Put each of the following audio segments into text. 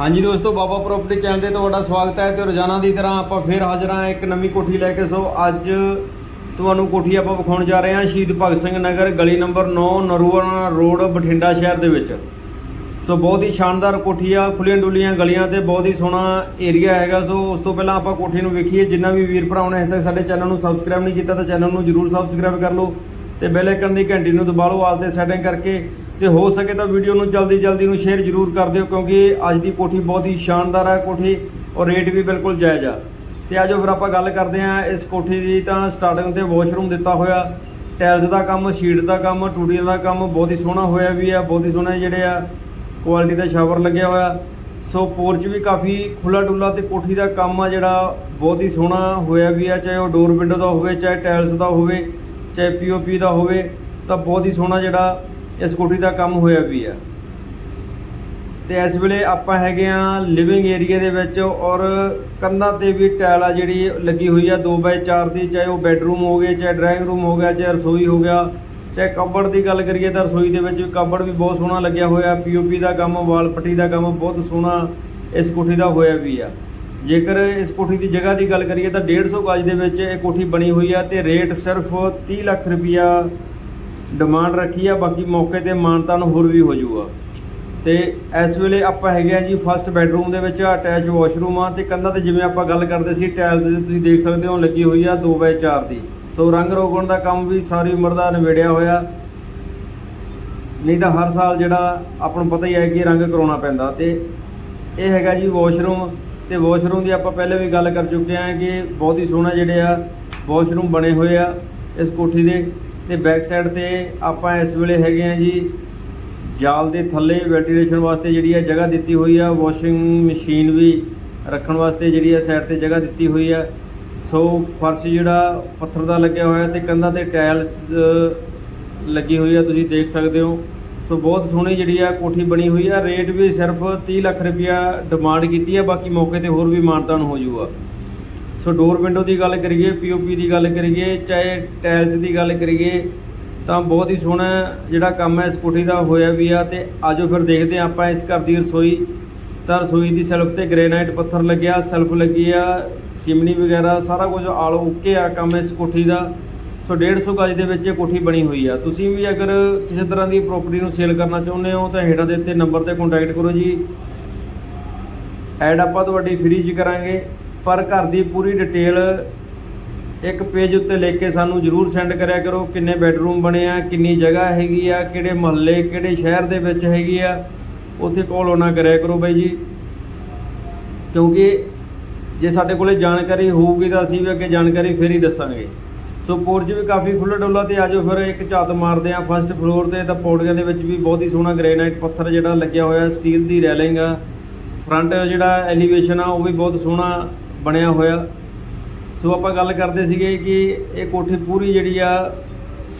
ਹਾਂਜੀ ਦੋਸਤੋ, ਬਾਬਾ property channel ਤੇ ਤੁਹਾਡਾ ਸਵਾਗਤ ਹੈ ਤੇ ਰੋਜ਼ਾਨਾ ਦੀ ਤਰ੍ਹਾਂ ਆਪਾਂ ਫੇਰ ਹਾਜ਼ਰ ਹਾਂ ਇੱਕ ਨਵੀਂ ਕੋਠੀ ਲੈ ਕੇ। ਸੋ ਅੱਜ ਤੁਹਾਨੂੰ ਕੋਠੀ ਆਪਾਂ ਵਿਖਾਉਣ ਜਾ ਰਹੇ ਹਾਂ ਸ਼ਹੀਦ ਭਗਤ ਸਿੰਘ ਨਗਰ, ਗਲੀ ਨੰਬਰ 9 ਨਰੂਵਨ ਰੋਡ, ਬਠਿੰਡਾ ਸ਼ਹਿਰ ਦੇ ਵਿੱਚ। ਸੋ ਬਹੁਤ ਹੀ ਸ਼ਾਨਦਾਰ ਕੋਠੀ ਆ ਖੁੱਲੀਆਂ ਡੁੱਲੀਆਂ ਗਲੀਆਂ ਤੇ ਬਹੁਤ ਹੀ ਸੋਹਣਾ ਏਰੀਆ ਹੈਗਾ। ਸੋ ਉਸ ਤੋਂ ਪਹਿਲਾਂ ਆਪਾਂ ਕੋਠੀ ਨੂੰ ਵੇਖੀਏ। ਜਿੰਨਾ ਵੀ ਵੀਰ ਭਰਾਵਾਂ ਨੇ ਹਜੇ ਤੱਕ ਸਾਡੇ ਚੈਨਲ ਨੂੰ ਸਬਸਕ੍ਰਾਈਬ ਨਹੀਂ ਕੀਤਾ ਤਾਂ ਚੈਨਲ ਨੂੰ ਜਰੂਰ ਸਬਸਕ੍ਰਾਈਬ ਕਰ ਲਓ ਤੇ ਬੈਲ ਆਈਕਨ ਦੀ ਘੰਟੀ ਨੂੰ ਦਬਾ ਲਓ। ਆਲ ਤੇ ਸੈਟਿੰਗ ਕਰਕੇ ਤੇ ਹੋ ਸਕੇ ਤਾਂ ਵੀਡੀਓ ਨੂੰ ਜਲਦੀ ਜਲਦੀ ਨੂੰ ਸ਼ੇਅਰ ਜਰੂਰ ਕਰ ਦਿਓ, ਕਿਉਂਕਿ ਅੱਜ ਦੀ ਕੋਠੀ ਬਹੁਤ ਹੀ ਸ਼ਾਨਦਾਰ ਹੈ ਕੋਠੀ ਔਰ ਰੇਟ ਵੀ ਬਿਲਕੁਲ ਜਾਇਜ਼ ਆ। ਤੇ ਆਜੋ ਫਿਰ ਆਪਾਂ ਗੱਲ ਕਰਦੇ ਹਾਂ ਇਸ ਕੋਠੀ ਦੀ ਤਾਂ ਸਟਾਰਟਿੰਗ ਤੇ ਵਾਸ਼ਰੂਮ ਦਿੱਤਾ ਹੋਇਆ। ਟਾਇਲਸ ਦਾ ਕੰਮ ਸ਼ੀਟ ਦਾ ਕੰਮ ਟੂੜੀਆਂ ਦਾ ਕੰਮ ਬਹੁਤ ਹੀ ਸੋਹਣਾ ਹੋਇਆ ਵੀ ਆ, ਬਹੁਤ ਹੀ ਸੋਹਣੇ ਜਿਹੜੇ ਆ ਕੁਆਲਿਟੀ ਦਾ ਸ਼ਾਵਰ ਲੱਗਿਆ ਹੋਇਆ। ਸੋ ਪੋਰਚ ਵੀ ਕਾਫੀ ਖੁੱਲਾ ਡੁੱਲਾ ਤੇ ਕੋਠੀ ਦਾ ਕੰਮ ਆ ਜਿਹੜਾ ਬਹੁਤ ਹੀ ਸੋਹਣਾ ਹੋਇਆ ਵੀ ਆ, ਚਾਹੇ ਉਹ ਡੋਰ ਵਿੰਡੋ ਦਾ ਹੋਵੇ, ਚਾਹੇ ਟਾਇਲਸ ਦਾ ਹੋਵੇ, ਚਾਹੇ ਪੀਓਪੀ ਦਾ ਹੋਵੇ, ਤਾਂ ਬਹੁਤ ਹੀ ਸੋਹਣਾ ਜਿਹੜਾ ਇਸ ਕੋਠੀ ਦਾ ਕੰਮ ਹੋਇਆ ਵੀ ਆ? ਤੇ ਇਸ ਵੇਲੇ ਆਪਾਂ ਹੈਗੇ ਆ ਲਿਵਿੰਗ ਏਰੀਆ ਦੇ ਵਿੱਚ ਔਰ ਕੰਧਾਂ ਤੇ ਵੀ ਟਾਇਲ ਆ ਜਿਹੜੀ ਲੱਗੀ ਹੋਈ ਆ 2x4 ਦੀ, ਚਾਹੇ ਉਹ ਬੈੱਡਰੂਮ ਹੋ ਗਏ, ਚਾਹੇ ਡਰਾਇੰਗ ਰੂਮ ਹੋ ਗਿਆ, ਚਾਹੇ ਰਸੋਈ ਹੋ ਗਿਆ, ਚਾਹੇ ਕਬੜ ਦੀ ਗੱਲ ਕਰੀਏ ਤਾਂ ਰਸੋਈ ਦੇ ਵਿੱਚ ਵੀ ਕਬੜ ਵੀ ਬਹੁਤ ਸੋਹਣਾ ਲੱਗਿਆ ਹੋਇਆ ਪੀਓਪੀ ਦਾ ਕੰਮ, ਵਾਲ ਪੱਟੀ ਦਾ ਕੰਮ ਬਹੁਤ ਸੋਹਣਾ ਇਸ ਕੋਠੀ ਦਾ ਹੋਇਆ ਵੀ ਆ। ਜੇਕਰ ਇਸ ਕੋਠੀ ਦੀ ਜਗ੍ਹਾ ਦੀ ਗੱਲ ਕਰੀਏ ਤਾਂ 150 ਗਜ ਦੇ ਵਿੱਚ ਇਹ ਕੋਠੀ ਬਣੀ ਹੋਈ ਆ ਤੇ ਰੇਟ ਸਿਰਫ 30 ਲੱਖ ਰੁਪਈਆ ਡਿਮਾਂਡ ਰੱਖੀ ਆ, ਬਾਕੀ ਮੌਕੇ ਤੇ ਮਾਨਤਾਨ ਹੋਰ ਵੀ ਹੋ ਜਾਊਗਾ ਤੇ ਇਸ ਵੇਲੇ ਆਪਾਂ ਹੈਗੇ ਆ ਜੀ ਫਸਟ ਬੈਡਰੂਮ ਦੇ ਵਿੱਚ ਅਟੈਚ ਵਾਸ਼ਰੂਮ ਆ, ਤੇ ਕੰਧਾਂ ਤੇ ਜਿਵੇਂ ਆਪਾਂ ਗੱਲ ਕਰਦੇ ਸੀ ਟਾਇਲਸ ਤੁਸੀਂ ਦੇਖ ਸਕਦੇ ਹੋ ਲੱਗੀ ਹੋਈ ਆ 2x4 ਦੀ। ਸੋ ਰੰਗ ਰੋਗਣ ਦਾ ਕੰਮ ਵੀ ਸਾਰੀ ਉਮਰ ਦਾ ਨਿਬੇੜਿਆ ਹੋਇਆ। ਨਹੀਂ ਤਾਂ ਹਰ ਸਾਲ ਜਿਹੜਾ ਆਪਾਂ ਨੂੰ ਪਤਾ ਹੀ ਹੈ ਕਿ ਰੰਗ ਕਰਾਉਣਾ ਪੈਂਦਾ। ਤੇ ਇਹ ਹੈਗਾ ਜੀ ਵਾਸ਼ਰੂਮ ਤੇ ਵਾਸ਼ਰੂਮ ਦੀ ਆਪਾਂ ਪਹਿਲੇ ਵੀ ਗੱਲ ਕਰ ਚੁੱਕੇ ਹਾਂ ਕਿ ਬਹੁਤ ਹੀ ਸੋਹਣਾ ਜਿਹੜੇ ਆ ਵਾਸ਼ਰੂਮ ਬਣੇ ਹੋਏ ਆ ਇਸ ਕੋਠੀ ਦੇ। ਤੇ ਬੈਕ ਸਾਈਡ ਤੇ ਆਪਾਂ ਇਸ ਵੇਲੇ ਹੈਗੇ ਆ ਜੀ, ਜਾਲ ਦੇ ਥੱਲੇ ਵੈਂਟੀਲੇਸ਼ਨ ਵਾਸਤੇ ਜਿਹੜੀ ਆ ਜਗ੍ਹਾ ਦਿੱਤੀ ਹੋਈ ਆ ਵਾਸ਼ਿੰਗ ਮਸ਼ੀਨ ਵੀ ਰੱਖਣ ਵਾਸਤੇ ਜਿਹੜੀ ਆ ਸਾਈਡ ਤੇ ਜਗ੍ਹਾ ਦਿੱਤੀ ਹੋਈ ਆ। ਸੋ ਫਰਸ਼ ਜਿਹੜਾ ਪੱਥਰ ਦਾ ਲੱਗਿਆ ਹੋਇਆ ਤੇ ਕੰਧਾਂ ਤੇ ਟਾਇਲਸ ਲੱਗੀ ਹੋਈ ਆ, ਤੁਸੀਂ ਦੇਖ ਸਕਦੇ ਹੋ। ਸੋ ਬਹੁਤ ਸੋਹਣੀ ਜਿਹੜੀ ਆ ਕੋਠੀ ਬਣੀ ਹੋਈ ਆ ਰੇਟ ਵੀ ਸਿਰਫ 30 ਲੱਖ ਰੁਪਇਆ ਡਿਮਾਂਡ ਕੀਤੀ ਆ, ਬਾਕੀ ਮੌਕੇ ਤੇ ਹੋਰ ਵੀ ਮਾਨਤਾਨ ਹੋ ਜਾਊਗਾ ਸੋ ਡੋਰ ਵਿੰਡੋ ਦੀ ਗੱਲ ਕਰੀਏ ਪੀਓਪੀ ਦੀ ਗੱਲ ਕਰੀਏ, ਚਾਹੇ ਟਾਇਲਸ ਦੀ ਗੱਲ ਕਰੀਏ, ਤਾਂ ਬਹੁਤ ਹੀ ਸੋਹਣਾ ਜਿਹੜਾ ਕੰਮ ਹੈ ਇਸ ਕੋਠੀ ਦਾ ਹੋਇਆ ਵੀ ਆ ਤੇ ਆਜੋ ਫਿਰ ਦੇਖਦੇ ਹਾਂ ਆਪਾਂ ਇਸ ਘਰ ਦੀ ਰਸੋਈ। ਤਾਂ ਰਸੋਈ ਦੀ ਸੈਲਫ ਤੇ ਗ੍ਰੇਨਾਈਟ ਪੱਥਰ ਲੱਗਿਆ ਸੈਲਫ ਲੱਗੀ ਆ ਚਿਮਨੀ ਵਗੈਰਾ, ਸਾਰਾ ਕੁਝ ਆਲ ਓਕੇ ਆ ਕੰਮ ਇਸ ਕੋਠੀ ਦਾ। ਸੋ 150 ਗਜ ਦੇ ਵਿੱਚ ਇਹ ਕੋਠੀ ਬਣੀ ਹੋਈ ਆ। ਤੁਸੀਂ ਵੀ ਅਗਰ ਕਿਸੇ ਤਰ੍ਹਾਂ ਦੀ ਪ੍ਰਾਪਰਟੀ ਨੂੰ ਸੇਲ ਕਰਨਾ ਚਾਹੁੰਦੇ ਹੋ, ਤਾਂ ਹੇਠਾਂ ਦੇ ਉੱਤੇ ਨੰਬਰ ਤੇ ਕੰਟੈਕਟ ਕਰੋ ਜੀ। ਐਡ ਆਪਾਂ ਤੁਹਾਡੀ ਫ੍ਰੀ ਚ ਕਰਾਂਗੇ। ਪਰ ਘਰ ਦੀ ਪੂਰੀ ਡਿਟੇਲ ਇੱਕ ਪੇਜ ਉੱਤੇ ਲਿਖ ਕੇ ਸਾਨੂੰ ਜਰੂਰ ਸੈਂਡ ਕਰਿਆ ਕਰੋ, ਕਿੰਨੇ ਬੈੱਡਰੂਮ ਬਣੇ ਆ, ਕਿੰਨੀ ਜਗ੍ਹਾ ਹੈਗੀ ਆ, ਕਿਹੜੇ ਮਹੱਲੇ, ਕਿਹੜੇ ਸ਼ਹਿਰ ਦੇ ਵਿੱਚ ਹੈਗੀ ਆ, ਉੱਥੇ ਕਾਲ ਆਉਣਾ ਕਰਿਆ ਕਰੋ ਬਾਈ ਜੀ। ਕਿਉਂਕਿ ਜੇ ਸਾਡੇ ਕੋਲੇ ਜਾਣਕਾਰੀ ਹੋਊਗੀ ਤਾਂ ਅਸੀਂ ਵੀ ਅੱਗੇ ਜਾਣਕਾਰੀ ਫੇਰ ਹੀ ਦੱਸਾਂਗੇ। ਸੋ ਪੋਰਚ ਵੀ ਕਾਫੀ ਖੁੱਲ੍ਹਾ ਡੁੱਲਾ ਤੇ ਆਜੋ ਫਿਰ, ਇੱਕ ਝਾਤ ਮਾਰਦੇ ਆ ਫਸਟ ਫਲੋਰ ਤੇ, ਤਾਂ ਪੌੜੀਆਂ ਦੇ ਵਿੱਚ ਵੀ ਬਹੁਤ ਹੀ ਸੋਹਣਾ ਗ੍ਰੇਨਾਈਟ ਪੱਥਰ ਜਿਹੜਾ ਲੱਗਿਆ ਹੋਇਆ ਸਟੀਲ ਦੀ ਰੈਲਿੰਗ ਆ। ਫਰੰਟ ਜਿਹੜਾ ਐਲੀਵੇਸ਼ਨ ਆ, ਉਹ ਵੀ ਬਹੁਤ ਸੋਹਣਾ ਬਣਿਆ ਹੋਇਆ। ਸੋ ਆਪਾਂ ਗੱਲ ਕਰਦੇ ਸੀਗੇ ਕਿ ਇਹ ਕੋਠੀ ਪੂਰੀ ਜਿਹੜੀ ਆ,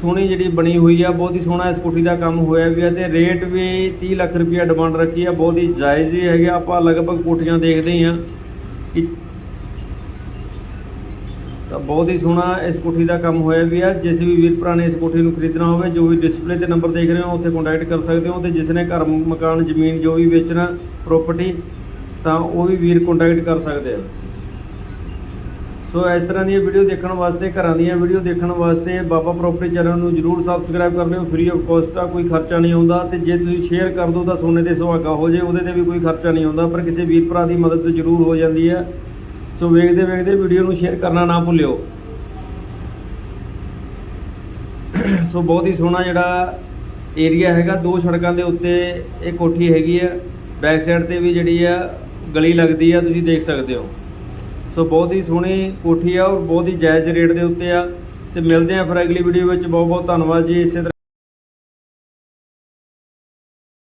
ਸੋਹਣੀ ਜਿਹੜੀ ਬਣੀ ਹੋਈ ਆ, ਬਹੁਤ ਹੀ ਸੋਹਣਾ ਇਸ ਕੋਠੀ ਦਾ ਕੰਮ ਹੋਇਆ ਵੀ ਆ ਤੇ ਰੇਟ ਵੀ 30 ਲੱਖ ਰੁਪਇਆ ਡਿਮਾਂਡ ਰੱਖੀ ਆ, ਬਹੁਤ ਹੀ ਜਾਇਜ਼ ਹੀ ਹੈਗੇ ਆਪਾਂ ਲਗਭਗ ਕੋਠੀਆਂ ਦੇਖਦੇ ਹੀ ਆ ਕਿ ਤਾਂ ਬਹੁਤ ਹੀ ਸੋਹਣਾ ਇਸ ਕੋਠੀ ਦਾ ਕੰਮ ਹੋਇਆ ਵੀ ਆ। ਜਿਸ ਵੀ ਵੀਰ ਭਰਾ ਨੇ ਇਸ ਕੋਠੀ ਨੂੰ ਖਰੀਦਣਾ ਹੋਵੇ, ਜੋ ਵੀ ਡਿਸਪਲੇ ਤੇ ਨੰਬਰ ਦੇਖ ਰਹੇ ਹੋ, ਉੱਥੇ ਕੰਟੈਕਟ ਕਰ ਸਕਦੇ ਹੋ ਤੇ ਜਿਸ ਨੇ ਘਰ, ਮਕਾਨ, ਜ਼ਮੀਨ ਜੋ ਵੀ ਵੇਚਣਾ ਪ੍ਰਾਪਰਟੀ ਤਾਂ ਉਹ ਵੀ ਵੀਰ ਕੰਟੈਕਟ ਕਰ ਸਕਦੇ ਆ। ਸੋ ਇਸ ਤਰ੍ਹਾਂ ਦੀਆਂ ਵੀਡੀਓ ਦੇਖਣ ਵਾਸਤੇ, ਘਰਾਂ ਦੀਆਂ ਵੀਡੀਓ ਦੇਖਣ ਵਾਸਤੇ ਬਾਬਾ ਪ੍ਰੋਪਰਟੀ ਚੈਨਲ ਨੂੰ ਜਰੂਰ ਸਬਸਕ੍ਰਾਈਬ ਕਰ ਲਿਓ। ਫ੍ਰੀ ਆਫ ਕਾਸਟ ਆ, ਕੋਈ ਖਰਚਾ ਨਹੀਂ ਆਉਂਦਾ ਤੇ ਜੇ ਤੁਸੀਂ ਸ਼ੇਅਰ ਕਰ ਦਿਓ ਤਾਂ ਸੋਨੇ ਦੇ ਸੁਹਾਗਾ ਹੋ ਜੇ, ਉਹਦੇ ਤੇ ਵੀ ਕੋਈ ਖਰਚਾ ਨਹੀਂ ਆਉਂਦਾ, ਪਰ ਕਿਸੇ ਵੀਰ ਭਰਾ ਦੀ ਮਦਦ ਜ਼ਰੂਰ ਹੋ ਜਾਂਦੀ ਹੈ। ਸੋ ਵੇਖਦੇ ਵੇਖਦੇ ਵੀਡੀਓ ਨੂੰ ਸ਼ੇਅਰ ਕਰਨਾ ਨਾ ਭੁੱਲਿਓ। ਸੋ ਬਹੁਤ ਹੀ ਸੋਹਣਾ ਜਿਹੜਾ ਏਰੀਆ ਹੈਗਾ, ਦੋ ਸੜਕਾਂ ਦੇ ਉੱਤੇ ਇਹ ਕੋਠੀ ਹੈਗੀ ਆ ਬੈਕ ਸਾਈਡ ਤੇ ਵੀ ਜਿਹੜੀ ਆ, ਗਲੀ ਲੱਗਦੀ ਆ, ਤੁਸੀਂ ਦੇਖ ਸਕਦੇ ਹੋ। ਸੋ ਬਹੁਤ ਹੀ ਸੋਹਣੀ ਕੋਠੀ ਆ ਔਰ ਬਹੁਤ ਹੀ ਜਾਇਜ਼ ਰੇਟ ਦੇ ਉੱਤੇ ਆ ਤੇ ਮਿਲਦੇ ਆ ਫਿਰ ਅਗਲੀ ਵੀਡੀਓ ਵਿੱਚ। ਬਹੁਤ ਬਹੁਤ ਧੰਨਵਾਦ ਜੀ, ਇਸੇ ਤਰ੍ਹਾਂ